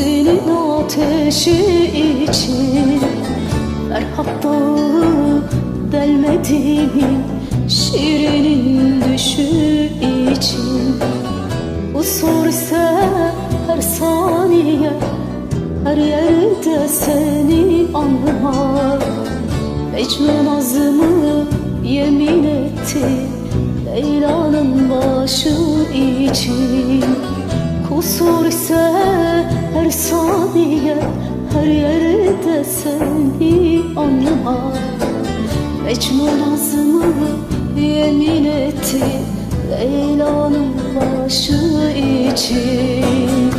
ateşi için Ferhat Dağı delmedi mi Şirin'in düşü için Usur ise her saniye Her yerde seni anmak Mecnun azmı yemin etti Leyla'nın başı için her saniye Her yerde seni anmak Mecnun azmı yemin etti Leyla'nın başı için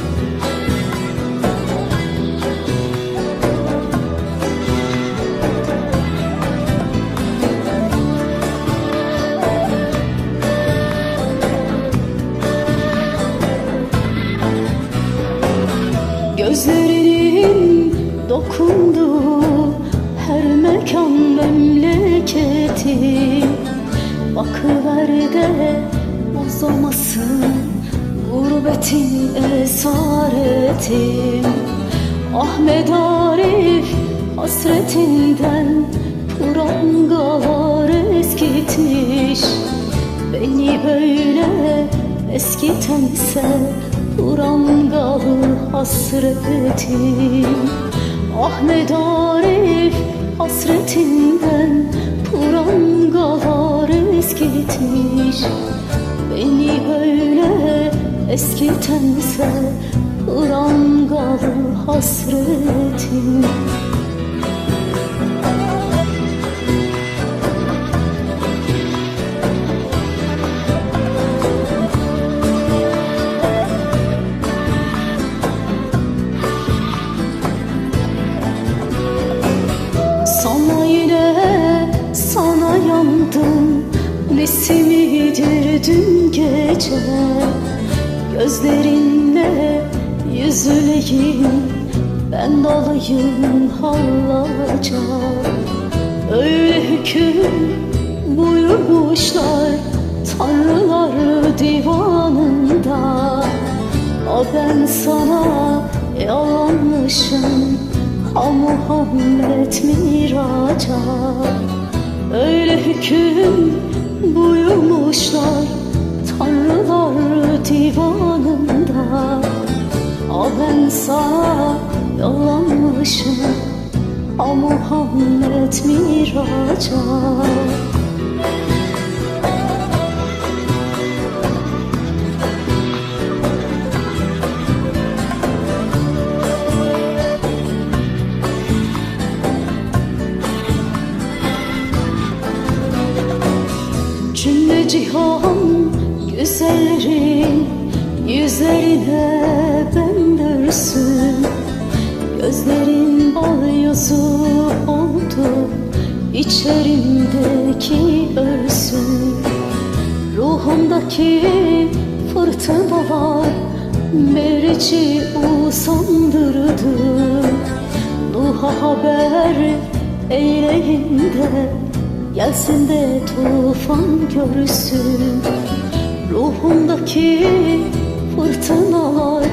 Gözlerinin dokunduğu her mekan memleketi. Bakıver de bozamasın gurbetin esareti. Ahmet Arif hasretinden prangalar eskitmiş. Beni böyle eskitense prangalı hasretim. Ahmet Arif hasretinden prangalar eskitmiş. Beni böyle eskitense prangalı hasretim yandım. Nesimidir dün gece Gözlerinle yüzüleyim Ben dalayım hallaca. Öyle hüküm buyurmuşlar Tanrılar divanında. O ben sana yalanmışım Ha Muhammed miraca Hüküm buyurmuşlar Tanrılar divanında. A ben sana yalanmışım Ha Muhammed miraca Cümle cihan güzellerin yüzlerine bendersin. Gözlerin bal yazı oldu içerimdeki ölsün. Ruhumdaki fırtınalar merici usandırdı. Nuh'a haber eyleyin de Gelsin de tufan görsün. Ruhumdaki fırtınalar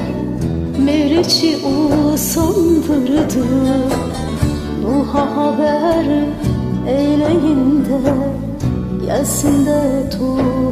Meriç'i usandırdı. Nuh'a haber eyleyin de Gelsin de tufan